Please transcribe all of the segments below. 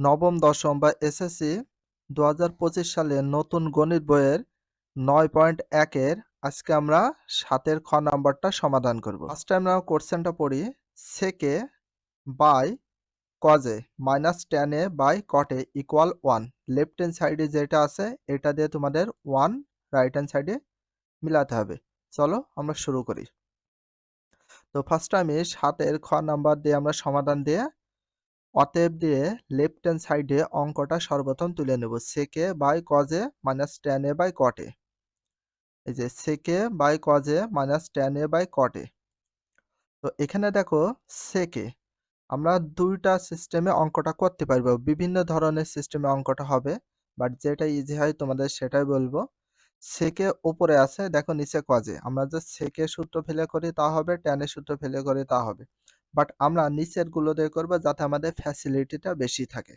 নবম, দশম বা এসএসসি দু সালের নতুন গণিত বইয়ের নয় পয়েন্ট একের আজকে আমরা সাতের খ নাম্বারটা সমাধান করব। ফার্স্ট টাইম আমরা কোশ্চেনটা পড়ি sec A by cos A minus tan A by cot A equal one left hand সাইডে যেটা আছে, এটা দিয়ে তোমাদের ওয়ান রাইট হ্যান্ড সাইডে মিলাতে হবে। চলো আমরা শুরু করি। তো ফার্স্ট আমি সাতের খ নাম্বার দিয়ে আমরা সমাধান দিয়ে অতএব দিয়ে লেফট হ্যান্ড সাইডে অঙ্কটা সর্বপ্রথম তুলে নেব। Sec A by cos A minus tan A by cot A এই যে sec A by cos A minus tan A by cot A তো এখানে দেখো সেকে আমরা দুইটা সিস্টেমে অঙ্কটা করতে পারব। বিভিন্ন ধরনের সিস্টেমে অঙ্কটা হবে বাট যেটা ইজি হয় তোমাদের সেটাই বলব। সেকে ওপরে আছে, দেখো নিচে কজে আমরা যে সেকে সূত্র ফেলে করি তা হবে টেনের সূত্র ফেলে করি তা হবে। বাট আমরা নিচেরগুলো দিয়ে করব যাতে আমাদের ফ্যাসিলিটিটা বেশি থাকে।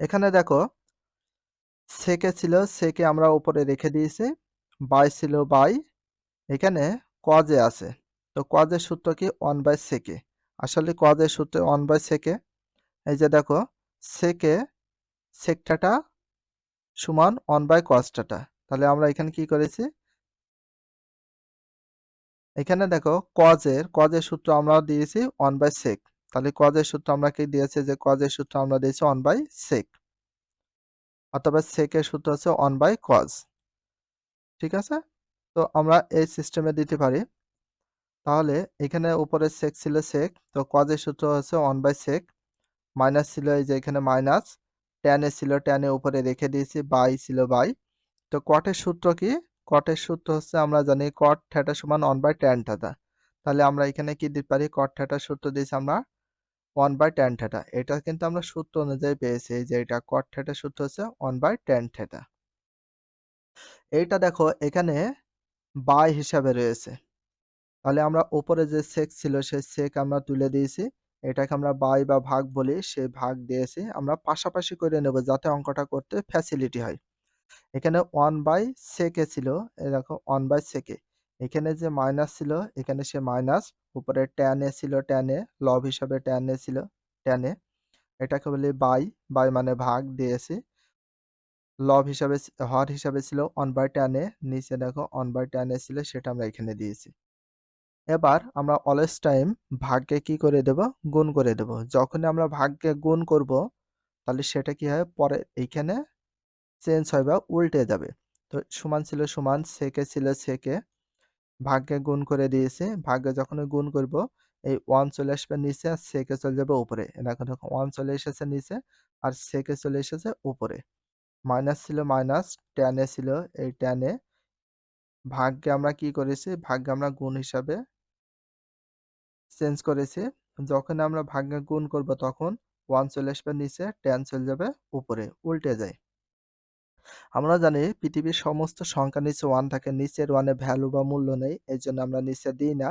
এখানে দেখো সেকে ছিল সেকে আমরা উপরে রেখে দিয়েছি বাই ছিল বাই এখানে কজে আছে। তো কজের সূত্র কি? ওয়ান বাই সেকে আসলে কজের সূত্র ওয়ান বাই সেকে এই যে দেখো সেকে সেকটাটা সমান ওয়ান বাই কস্টাটা তাহলে আমরা এখানে কি করেছি? এখানে দেখো কজের কজের সূত্র আমরা দিয়েছি ওয়ান বাই সেক তাহলে কজের সূত্র আমরা কি দিয়েছি যে কজের সূত্র আমরা দিয়েছি ওয়ান বাই সেক অথবা সেকের সূত্র হচ্ছে ওয়ান বাই কজ ঠিক আছে? তো আমরা এই সিস্টেমে দিতে পারি। তাহলে এখানে উপরে সেক ছিল সেক তো কজের সূত্র হচ্ছে ওয়ান বাই সেক মাইনাস ছিল এই যে এখানে মাইনাস টেনে ছিল টেনে উপরে রেখে দিয়েছি বাই ছিল বাই তো কটের সূত্র কি? কটের সূত্র হচ্ছে আমরা জানি কট থ্যাটা সমান ওয়ান বাই টেন থ্যাটা তাহলে আমরা এখানে কি দিতে পারি? কট থ্যাটার সূত্র দিয়েছি আমরা ওয়ান বাই টেন থ্যাটা এটা কিন্তু আমরা সূত্র অনুযায়ী পেয়েছি যে এটা কট থ্যাটার সূত্র হচ্ছে ওয়ান বাই টেন থ্যাটা এইটা দেখো এখানে বাই হিসাবে রয়েছে। তাহলে আমরা উপরে যে সেক ছিল সেই সেক আমরা তুলে দিয়েছি। এটাকে আমরা বাই বা ভাগ বলি, সেই ভাগ দিয়েছি। আমরা পাশাপাশি করে নেব যাতে অঙ্কটা করতে ফ্যাসিলিটি হয়। এখানে ওয়ান বাই সেকে ছিল দেখো ওয়ান বাই সেকে এখানে যে মাইনাস ছিল, এখানে সে মাইনাস উপরে ট্যান এ ছিল ট্যান লব হিসাবে ট্যান ছিল ট্যান এটাকে বলি বাই বাই মানে ভাগ দিয়েছি। লব হিসাবে হর হিসাবে ছিল ওয়ান বাই ট্যান নিচে দেখো ওয়ান বাই ট্যান এ ছিল, সেটা আমরা এখানে দিয়েছি। এবার আমরা অলওয়েজ টাইম ভাগকে কি করে দেব? গুণ করে দেব। যখনই আমরা ভাগকে গুণ করব, তাহলে সেটা কি হয়? পরে এইখানে চেঞ্জ হয় বা উল্টে যাবে। তো সমান ছিল সমান, সেকে ছিল সেকে। ভাগ্যে গুণ করে দিয়েছে। ভাগ্যে যখন গুণ করব, এই ওয়ান চলে আসবে নিচে আর সেকে চলে যাবে উপরে। দেখো ওয়ান চলে এসেছে নিচে আর সেকে চলে এসেছে উপরে। মাইনাস ছিল মাইনাস টেনে ছিল এই টেনে ভাগ্যে আমরা কি করেছি? ভাগ্যে আমরা গুণ হিসাবে চেঞ্জ করেছি। যখন আমরা ভাগ্যে গুণ করব, তখন ওয়ান চলে আসবে নিচে টেন চলে যাবে উপরে। উল্টে যায়। আমরা জানি পৃথিবীর সমস্ত সংখ্যা নিচে ওয়ান থাকে, নিচের ওয়ানে ভ্যালু বা মূল্য নেই এই জন্য আমরা নিচে দিই না।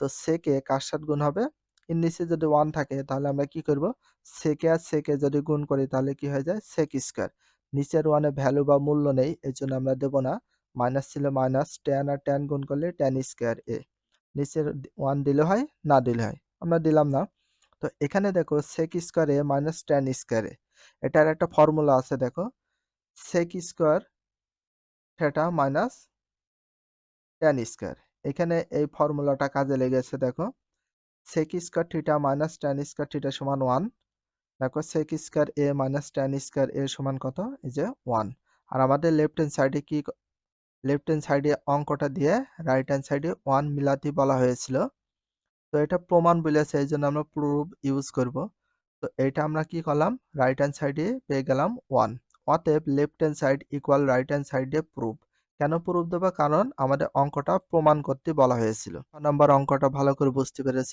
তো সেকে কার সাথে গুণ হবে? এর নিচে যদি ওয়ান থাকে, তাহলে আমরা কি করব? সেকে আর সেকে যদি গুণ করি, তাহলে কি হয়ে যায়? সেক স্কোয়ার নিচের ওয়ানে ভ্যালু বা মূল্য নেই এই জন্য আমরা দেব না। মাইনাস ছিল মাইনাস টেন আর টেন গুণ করলে টেন স্কোয়ার এ। নিচের ওয়ান দিলে হয়, না দিলে হয়, আমরা দিলাম না। তো এখানে দেখো সেক স্কোয়ারে মাইনাস টেন স্কোয়ারে এটার একটা ফর্মুলা আছে, দেখো। Sec square theta minus tan square এখানে এই ফর্মুলাটা কাজে লেগেছে, দেখো। Sec square theta minus tan square theta সমান ওয়ান দেখো sec square A minus tan square A সমান কত? এই যে ওয়ান আর আমাদের লেফট হ্যান্ড সাইডে কি লেফট হ্যান্ড সাইডে অঙ্কটা দিয়ে রাইট হ্যান্ড সাইডে ওয়ান মিলাতে বলা হয়েছিল। তো এটা প্রমাণ বলেছে, এই জন্য আমরা প্রুফ ইউজ করব। তো এটা আমরা কি করলাম? রাইট হ্যান্ড সাইডে পেয়ে গেলাম ওয়ান অতএব left hand side equal right hand সাইডে প্রুফ কেন প্রুফ দেবো? কারণ আমাদের অঙ্কটা প্রমাণ করতে বলা হয়েছিল। নম্বর অঙ্কটা ভালো করে বুঝতে পেরেছ?